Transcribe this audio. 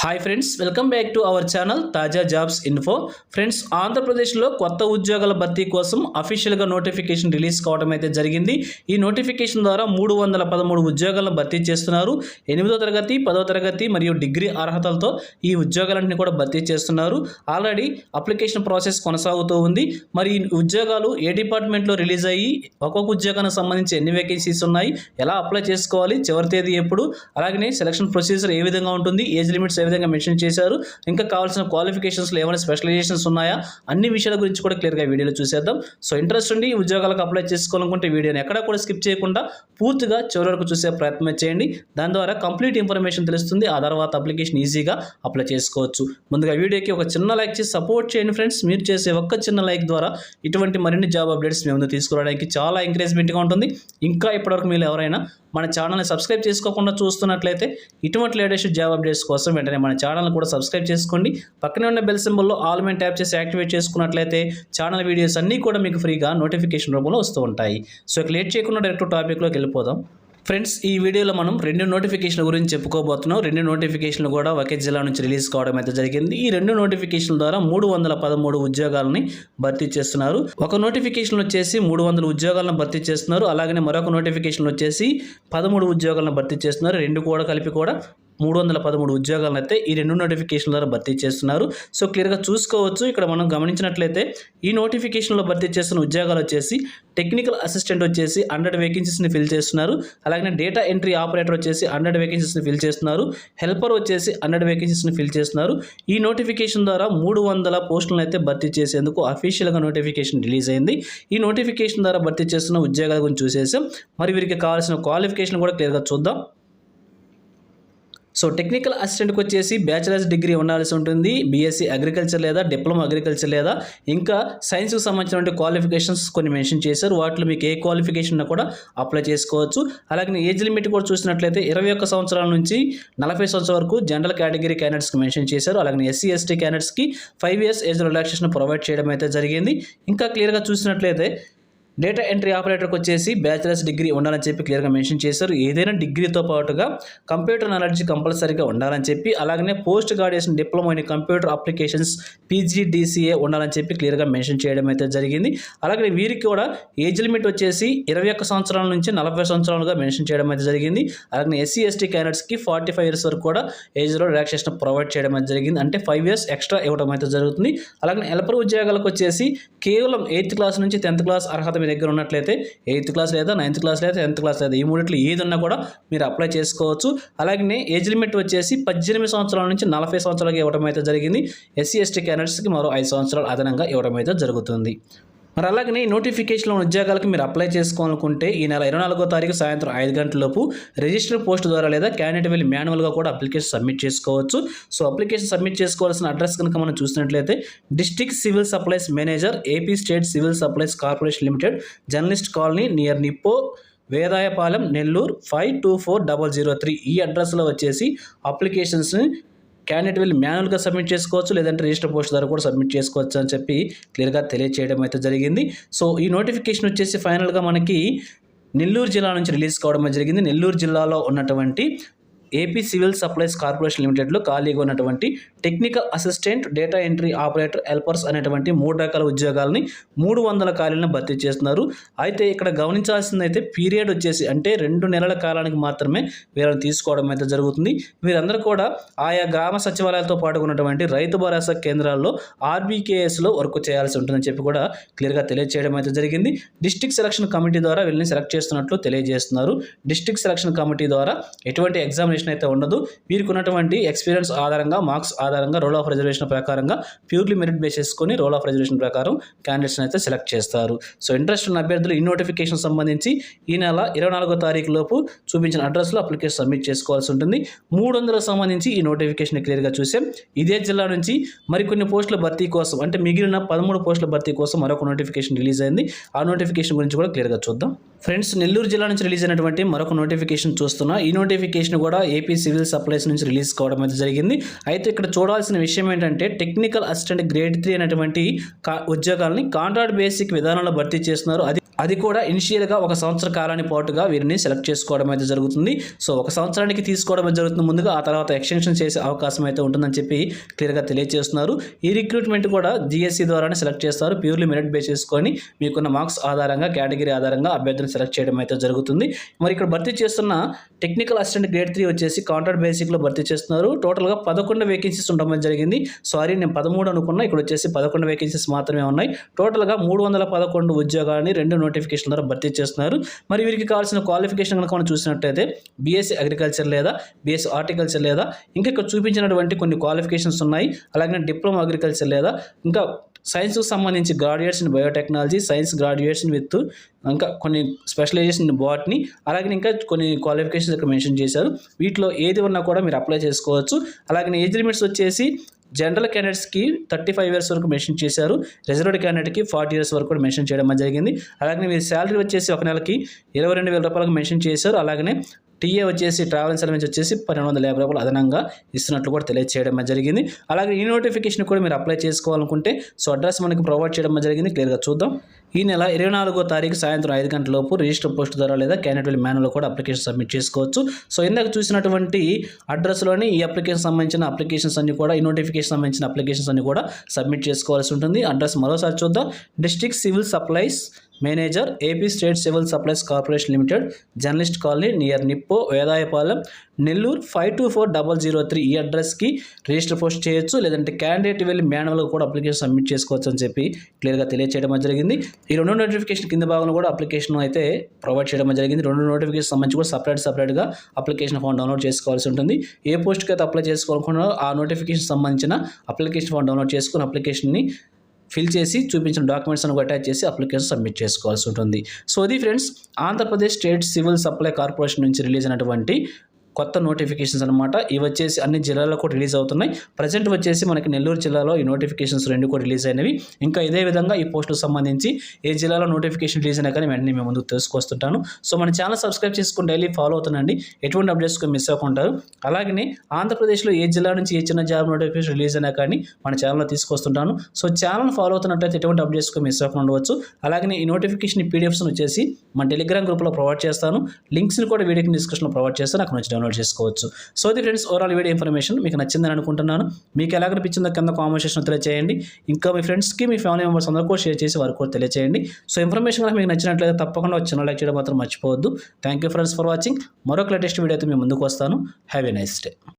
Hi friends welcome back to our channel తాజా jobs info friends ఆంధ్రప్రదేశ్లో కొత్త ఉద్యోగాల భర్తీ కోసం అఫీషియల్గా నోటిఫికేషన్ రిలీజ్ కావడం అయితే జరిగింది. ఈ నోటిఫికేషన్ ద్వారా మూడు వందల పదమూడు ఉద్యోగాలను భర్తీ చేస్తున్నారు. ఎనిమిదో తరగతి పదో తరగతి మరియు డిగ్రీ అర్హతలతో ఈ ఉద్యోగాలన్నీ కూడా భర్తీ చేస్తున్నారు. ఆల్రెడీ అప్లికేషన్ ప్రాసెస్ కొనసాగుతూ ఉంది. మరి ఈ ఉద్యోగాలు ఏ డిపార్ట్మెంట్లో రిలీజ్ అయ్యి ఒక్కొక్క ఉద్యోగానికి సంబంధించి ఎన్ని వేకెన్సీస్ ఉన్నాయి ఎలా అప్లై చేసుకోవాలి చివరి తేదీ ఎప్పుడు అలాగనే సెలక్షన్ ప్రొసీజర్ ఏ విధంగా ఉంటుంది ఏజ్ లిమిట్స్ విధంగా మెన్షన్ చేశారు. ఇంకా కావాల్సిన క్వాలిఫికేషన్స్లో ఏమైనా స్పెషలైజేషన్స్ ఉన్నాయా? అన్ని విషయాల గురించి కూడా క్లియర్గా వీడియోలో చూసేద్దాం. సో ఇంట్రెస్ట్ ఉండి ఉద్యోగాలకు అప్లై చేసుకోవాలనుకుంటే వీడియోని ఎక్కడా కూడా స్కిప్ చేయకుండా పూర్తిగా చివరి వరకు చూసే ప్రయత్నం చేయండి. దాని ద్వారా కంప్లీట్ ఇన్ఫర్మేషన్ తెలుస్తుంది. ఆ తర్వాత అప్లికేషన్ ఈజీగా అప్లై చేసుకోవచ్చు. ముందుగా వీడియోకి ఒక చిన్న లైక్ చేసి సపోర్ట్ చేయండి ఫ్రెండ్స్ మీరు చేసే ఒక్క చిన్న లైక్ ద్వారా ఇటువంటి మరిన్ని జాబ్ అప్డేట్స్ మేము తీసుకురావడానికి చాలా ఎంకరేజ్మెంట్గా ఉంటుంది. ఇంకా ఇప్పటివరకు మీరు ఎవరైనా మన ఛానల్ని సబ్స్క్రైబ్ చేసుకోకుండా చూస్తున్నట్లయితే ఇటువంటి లేటెస్ట్ జాబ్ అప్డేట్స్ కోసం వెంటనే మన ఛానల్ని కూడా సబ్స్క్రైబ్ చేసుకోండి. పక్కనే ఉన్న బెల్ సింబల్లో ఆల్ మెయిన్ ట్యాప్ చేసి యాక్టివేట్ చేసుకున్నట్లయితే ఛానల్ వీడియోస్ అన్నీ కూడా మీకు ఫ్రీగా నోటిఫికేషన్ రూపంలో వస్తూ ఉంటాయి. సో ఇక లేట్ చేయకుండా డైరెక్ట్ టాపిక్లోకి వెళ్ళిపోదాం. ఫ్రెండ్స్ ఈ వీడియోలో మనం రెండు నోటిఫికేషన్ల గురించి చెప్పుకోబోతున్నాం. రెండు నోటిఫికేషన్లు కూడా ఒకే జిల్లా నుంచి రిలీజ్ కావడం అయితే జరిగింది. ఈ రెండు నోటిఫికేషన్ల ద్వారా మూడు వందల పదమూడు ఉద్యోగాలని భర్తీ చేస్తున్నారు. ఒక నోటిఫికేషన్ వచ్చేసి మూడు వందల ఉద్యోగాలను భర్తీ చేస్తున్నారు. అలాగనే మరొక నోటిఫికేషన్ వచ్చేసి పదమూడు ఉద్యోగాలను భర్తీ చేస్తున్నారు. రెండు కూడా కలిపి కూడా మూడు వందల పదమూడు ఉద్యోగాలను అయితే ఈ రెండు నోటిఫికేషన్ల ద్వారా భర్తీ చేస్తున్నారు. సో క్లియర్గా చూసుకోవచ్చు. ఇక్కడ మనం గమనించినట్లయితే ఈ నోటిఫికేషన్లో భర్తీ చేస్తున్న ఉద్యోగాలు వచ్చేసి టెక్నికల్ అసిస్టెంట్ వచ్చేసి హండ్రెడ్ వేకెన్సీస్ని ఫిల్ చేస్తున్నారు. అలాగే డేటా ఎంట్రీ ఆపరేటర్ వచ్చేసి హండ్రెడ్ వేకెన్సీస్ని ఫిల్ చేస్తున్నారు. హెల్పర్ వచ్చేసి హండ్రెడ్ వేకెన్సీస్ని ఫిల్ చేస్తున్నారు. ఈ నోటిఫికేషన్ ద్వారా మూడు వందల పోస్టులను అయితే భర్తీ చేసేందుకు అఫీషియల్గా నోటిఫికేషన్ రిలీజ్ అయింది. ఈ నోటిఫికేషన్ ద్వారా భర్తీ చేస్తున్న ఉద్యోగాల గురించి చూసేసాం. మరి వీరికి కావాల్సిన క్వాలిఫికేషన్ కూడా క్లియర్గా చూద్దాం. సో టెక్నికల్ అసిస్టెంట్కి వచ్చేసి బ్యాచిలర్స్ డిగ్రీ ఉండాల్సి ఉంటుంది. బీఎస్సీ అగ్రికల్చర్ లేదా డిప్లొమా అగ్రికల్చర్ లేదా ఇంకా సైన్స్కి సంబంధించిన క్వాలిఫికేషన్స్ కొన్ని మెన్షన్ చేశారు. వాటిలో మీకు ఏ క్వాలిఫికేషన్ కూడా అప్లై చేసుకోవచ్చు. అలాగే ఏజ్ లిమిట్ కూడా చూసినట్లయితే ఇరవై ఒక్క సంవత్సరాల నుంచి నలభై సంవత్సరాల వరకు జనరల్ కేటగిరీ క్యాండిడేట్స్కి మెన్షన్ చేశారు. అలాగే ఎస్సీ ఎస్టీ క్యాండిడేట్స్కి five years age relaxation provide చేయడం అయితే జరిగింది. ఇంకా క్లియర్గా చూసినట్లయితే డేటా ఎంట్రీ ఆపరేటర్కి వచ్చేసి బ్యాచిలర్స్ డిగ్రీ ఉండాలని చెప్పి క్లియర్గా మెన్షన్ చేశారు. ఏదైనా డిగ్రీతో పాటుగా కంప్యూటర్ నాలెడ్జ్ కంపల్సరీగా ఉండాలని చెప్పి అలాగనే post graduation diploma in computer applications PGDCA ఉండాలని చెప్పి క్లియర్గా మెన్షన్ చేయడం అయితే జరిగింది. అలాగే వీరికి కూడా ఏజ్ లిమిట్ వచ్చేసి ఇరవై ఒక్క సంవత్సరాల నుంచి నలభై సంవత్సరాలుగా మెన్షన్ చేయడం అయితే జరిగింది. అలాగే ఎస్సీ ఎస్టీ క్యాండిడేట్స్కి ఫార్టీ ఫైవ్ ఇయర్స్ వరకు కూడా ఏజ్లో రిలాక్సేషన్ ప్రొవైడ్ చేయడం అయితే జరిగింది. అంటే ఫైవ్ ఇయర్స్ ఎక్స్ట్రా ఇవ్వడం అయితే జరుగుతుంది. అలాగే హెల్పర్ ఉద్యోగాలకు వచ్చేసి కేవలం ఎయిత్ క్లాస్ నుంచి టెన్త్ క్లాస్ అర్హత మీ దగ్గర ఉన్నట్లయితే ఎయిత్ క్లాస్ లేదా నైన్త్ క్లాస్ లేదా టెన్త్ క్లాస్ లేదా ఈ మూడిట్లో ఏదన్నా కూడా మీరు అప్లై చేసుకోవచ్చు. అలాగే ఏజ్ లిమిట్ వచ్చేసి పద్దెనిమిది సంవత్సరాల నుంచి నలభై సంవత్సరాలకి ఇవ్వడం అయితే జరిగింది. ఎస్సీ ఎస్టీ క్యాండిడేట్స్కి మరో ఐదు సంవత్సరాలు అదనంగా ఇవ్వడం అయితే జరుగుతుంది. మరి అలాగనే ఈ నోటిఫికేషన్లో ఉన్న ఉద్యోగాలకు మీరు అప్లై చేసుకోవాలనుకుంటే ఈ నెల ఇరవై నాలుగో తారీఖు సాయంత్రం ఐదు గంటలలోపు రిజిస్టర్ పోస్ట్ ద్వారా లేదా క్యాండిడేట్ వెళ్ళి మాన్యువల్గా కూడా అప్లికేషన్ సబ్మిట్ చేసుకోవచ్చు. సో అప్లికేషన్ సబ్మిట్ చేసుకోవాల్సిన అడ్రస్ కనుక మనం చూసినట్లయితే district civil supplies manager AP state civil supplies corporation limited journalist colony near Nippo Vedayapalem Nellore five two four double zero three ఈ అడ్రస్లో వచ్చేసి అప్లికేషన్స్ని క్యాండిడేట్ వెళ్ళి మాన్యువల్గా సబ్మిట్ చేసుకోవచ్చు లేదంటే రిజిస్టర్ పోస్ట్ ద్వారా కూడా సబ్మిట్ చేసుకోవచ్చు అని చెప్పి క్లియర్గా తెలియచేయడం అయితే జరిగింది. సో ఈ నోటిఫికేషన్ వచ్చేసి ఫైనల్గా మనకి నెల్లూరు జిల్లా నుంచి రిలీజ్ కావడం జరిగింది. నెల్లూరు జిల్లాలో ఉన్నటువంటి ఏపీ సివిల్ సప్లైస్ కార్పొరేషన్ లిమిటెడ్లో ఖాళీగా ఉన్నటువంటి technical assistant data entry operator helpers అనేటువంటి మూడు రకాల ఉద్యోగాలని మూడు వందల ఖాళీలను భర్తీ చేస్తున్నారు. అయితే ఇక్కడ గమనించాల్సింది అయితే పీరియడ్ వచ్చేసి అంటే రెండు నెలల కాలానికి మాత్రమే వీళ్ళని తీసుకోవడం అయితే జరుగుతుంది. వీరందరూ కూడా ఆయా గ్రామ సచివాలయాలతో పాటు ఉన్నటువంటి రైతు భరోసా కేంద్రాల్లో ఆర్బీకేఎస్లో వర్క్ చేయాల్సి ఉంటుందని చెప్పి కూడా క్లియర్గా తెలియజేయడం అయితే జరిగింది. డిస్ట్రిక్ట్ సెలక్షన్ కమిటీ ద్వారా వీళ్ళని సెలెక్ట్ చేస్తున్నట్లు తెలియజేస్తున్నారు. డిస్ట్రిక్ట్ సెలక్షన్ కమిటీ ద్వారా ఎటువంటి ఎగ్జామినేషన్ అయితే ఉండదు. వీరికి ఉన్నటువంటి ఎక్స్పీరియన్స్ ఆధారంగా మార్క్స్ ఆధారంగా రోల్ ఆఫ్ రిజర్వేషన్ ప్రకారంగా ప్యూర్లీ మెరిట్ బేస్ చేసుకొని రోల్ ఆఫ్ రిజర్వేషన్ ప్రకారం క్యాండిడేట్స్ని అయితే సెలెక్ట్ చేస్తారు. సో ఇంట్రెస్ట్ ఉన్న అభ్యర్థులు ఈ నోటిఫికేషన్ సంబంధించి ఈ నెల ఇరవై నాలుగో తారీఖు లోపు చూపించిన అడ్రస్లో అప్లికేషన్ సబ్మిట్ చేసుకోవాల్సి ఉంటుంది. మూడు వందలకు సంబంధించి ఈ నోటిఫికేషన్ క్లియర్గా చూసాం. ఇదే జిల్లా నుంచి మరికొన్ని పోస్టుల భర్తీ కోసం అంటే మిగిలిన పదమూడు పోస్టుల భర్తీ కోసం మరొక నోటిఫికేషన్ రిలీజ్ అయింది. ఆ నోటిఫికేషన్ గురించి కూడా క్లియర్గా చూద్దాం. ఫ్రెండ్స్ నెల్లూరు జిల్లా నుంచి రిలీజ్ అయినటువంటి మరొక నోటిఫికేషన్ చూస్తున్నా. ఈ నోటిఫికేషన్ కూడా ఏపీ సివిల్ సప్లైస్ నుంచి రిలీజ్ కావడం అయితే జరిగింది. అయితే ఇక్కడ చూడాల్సిన విషయం ఏంటంటే టెక్నికల్ అసిస్టెంట్ గ్రేడ్ త్రీ అనేటువంటి ఉద్యోగాలని ఉద్యోగాల్ని కాంట్రాక్ట్ బేసిక్ విధానంలో భర్తీ చేస్తున్నారు. అది అది కూడా ఇనిషియల్గా ఒక సంవత్సర కాలానికి పాటుగా వీరిని సెలెక్ట్ చేసుకోవడం అయితే జరుగుతుంది. సో ఒక సంవత్సరానికి తీసుకోవడం జరుగుతుంది. ముందుగా ఆ తర్వాత ఎక్స్టెన్షన్ చేసే అవకాశం అయితే ఉంటుందని చెప్పి క్లియర్గా తెలియజేస్తున్నారు. ఈ రిక్రూట్మెంట్ కూడా జిఎస్సి ద్వారానే సెలెక్ట్ చేస్తారు. ప్యూర్లీ మెరిట్ బేస్ చేసుకొని మీకున్న మార్క్స్ ఆధారంగా కేటగిరీ ఆధారంగా అభ్యర్థిని సెలెక్ట్ చేయడం అయితే జరుగుతుంది. మరి ఇక్కడ భర్తీ చేస్తున్న టెక్నికల్ అసిస్టెంట్ గ్రేడ్ త్రీ వచ్చేసి కాంట్రాక్ట్ బేసిక్లో భర్తీ చేస్తున్నారు. టోటల్గా పదకొండు వేకెన్సీస్ ఉండడం జరిగింది. సారీ నేను పదమూడు అనుకున్నా. ఇక్కడ వచ్చేసి పదకొండు వేకెన్సీస్ మాత్రమే ఉన్నాయి. టోటల్గా మూడు వందల పదకొండు ఉద్యోగాన్ని రెండు నోటిఫికేషన్ ద్వారా భర్తీ చేస్తున్నారు. మరి వీరికి కావాల్సిన క్వాలిఫికేషన్ కనుక మనం చూసినట్టయితే బీఎస్సీ అగ్రికల్చర్ లేదా బీఎస్సీ హార్టికల్చర్ లేదా ఇంకా ఇక్కడ చూపించినటువంటి కొన్ని క్వాలిఫికేషన్స్ ఉన్నాయి. అలాగే డిప్లొమా అగ్రికల్చర్ లేదా ఇంకా సైన్స్కు సంబంధించి graduates in biotechnology science graduates with ఇంకా కొన్ని స్పెషలైజేషన్ బాట్ని అలాగే ఇంకా కొన్ని క్వాలిఫికేషన్స్ ఇక్కడ మెన్షన్ చేశారు. వీటిలో ఏది ఉన్నా కూడా మీరు అప్లై చేసుకోవచ్చు. అలాగే ఏజ్ లిమిట్స్ వచ్చేసి జనరల్ క్యాండిడేట్స్కి థర్టీ ఫైవ్ ఇయర్స్ వరకు మెన్షన్ చేశారు. రిజర్వ్డ్ క్యాండిడేట్కి ఫార్టీ ఇయర్స్ వరకు కూడా మెన్షన్ చేయడం జరిగింది. అలాగే మీ శాలరీ వచ్చేసి ఒక నెలకి ఇరవై రెండు వేల రూపాయలకు మెన్షన్ చేశారు. అలాగనే టీఏ వచ్చేసి ట్రావెల్ ఇన్సూరెన్స్ వచ్చేసి పన్నెండు వందల యాభై రూపాయలు అదనంగా ఇస్తున్నట్లు కూడా తెలియజేయడం జరిగింది. అలాగే ఈ నోటిఫికేషన్ కూడా మీరు అప్లై చేసుకోవాలనుకుంటే సో అడ్రస్ మనకి ప్రొవైడ్ చేయడం జరిగింది. క్లియర్గా చూద్దాం. ఈ నెల ఇరవై నాలుగో తారీఖు సాయంత్రం ఐదు గంటల లోపు రిజిస్టర్ పోస్ట్ ద్వారా లేదా క్యాండిడేట్ మ్యాన్లో కూడా అప్లికేషన్ సబ్మిట్ చేసుకోవచ్చు. సో ఇందాక చూసినటువంటి అడ్రస్లోని ఈ అప్లికేషన్ సంబంధించిన అప్లికేషన్స్ అన్ని కూడా ఈ నోటిఫికేషన్ సంబంధించిన అప్లికేషన్స్ అన్ని కూడా సబ్మిట్ చేసుకోవాల్సి ఉంటుంది. అడ్రస్ మరోసారి చూద్దాం. District civil supplies manager AP state civil supplies corporation limited journalist colony near Nippo Vedayapalem Nellore five two four double zero three ఈ అడ్రస్కి రిజిస్టర్ పోస్ట్ చేయొచ్చు. లేదంటే క్యాండిడేట్ వెళ్ళి మాన్యువల్గా కూడా అప్లికేషన్ సబ్మిట్ చేసుకోవచ్చు అని చెప్పి క్లియర్గా తెలియచేయడం జరిగింది. ఈ రెండు నోటిఫికేషన్ కింద భాగంలో కూడా అప్లికేషన్ అయితే ప్రొవైడ్ చేయడం జరిగింది. రెండు నోటిఫికేషన్ సంబంధించి కూడా సపరేట్ సపరేట్గా అప్లికేషన్ ఫామ్ డౌన్లోడ్ చేసుకోవాల్సి ఉంటుంది. ఏ పోస్ట్కి అయితే అప్లై చేసుకోవాలనుకున్నారో ఆ నోటిఫికేషన్ సంబంధించిన అప్లికేషన్ ఫామ్ డౌన్లోడ్ చేసుకుని అప్లికేషన్ని ఫిల్ చేసి చూపించిన డాక్యుమెంట్స్ అని అటాచ్ చేసి అప్లికేషన్ సబ్మిట్ చేసుకోవాల్సి ఉంటుంది. సో ఇది friends Andhra Pradesh state civil supply corporation నుంచి రిలీజ్ అయినటువంటి కొత్త నోటిఫికేషన్స్ అనమాట ఇవి వచ్చేసి అన్ని జిల్లాల్లో కూడా రిలీజ్ అవుతున్నాయి. ప్రజెంట్ వచ్చేసి మనకి నెల్లూరు జిల్లాలో ఈ నోటిఫికేషన్స్ రెండు కూడా రిలీజ్ అయినవి. ఇంకా ఇదే విధంగా ఈ పోస్టుకు సంబంధించి ఏ జిల్లాలో నోటిఫికేషన్ రిలీజ్ అయినా కానీ వెంటనే మేము ముందుకు తెలుసుకొస్తుంటాను సో మన ఛానల్ సబ్స్క్రైబ్ చేసుకుని డైలీ ఫాలో అవుతుందండి ఎటువంటి అప్డేట్స్ మిస్ అవ్వకుంటారు. అలాగే ఆంధ్రప్రదేశ్లో ఏ జిల్లా నుంచి ఏ చిన్న జాబ్ నోటిఫికేషన్ రిలీజ్ అయినా కానీ మన ఛానల్లో తీసుకొస్తుంటాను. సో ఛానల్ ఫాలో అవుతున్నట్టయితే ఎటువంటి అప్డేట్స్ మిస్ అవ్వకుండా ఉండవచ్చు. అలాగే ఈ నోటిఫికేషన్ పీడిఎఫ్స్ వచ్చేసి మన టెలిగ్రామ్ గ్రూప్లో ప్రొవైడ్ చేస్తాను. లింక్స్ని కూడా వీడియోకి డిస్క్రిప్షన్లో ప్రొవైడ్ చేస్తాను అక్కడ నుంచి డౌన్లోడ్ చేసుకోవచ్చు. సో ఇది ఫ్రెండ్స్ ఓవరాల్ వీడియో ఇన్ఫర్మేషన్ మీకు నచ్చిందని అనుకుంటున్నాను. మీకు ఎలా అనిపించిందో కింద కామెంట్ తెలియజేయండి ఇంకా మీ ఫ్రెండ్స్కి మీ ఫ్యామిలీ మెంబర్స్ అందరూ కూడా షేర్ చేసి వారికి కూడా తెలియజేయండి సో ఇన్ఫర్మేషన్ కనుక మీకు నచ్చినట్లయితే తప్పకుండా వచ్చిన లైక్ చేయడం మాత్రం మర్చిపోవద్దు. Thank you friends for watching మరొక లేటెస్ట్ వీడియో అయితే మీ ముందుకు వస్తాను. Have a nice day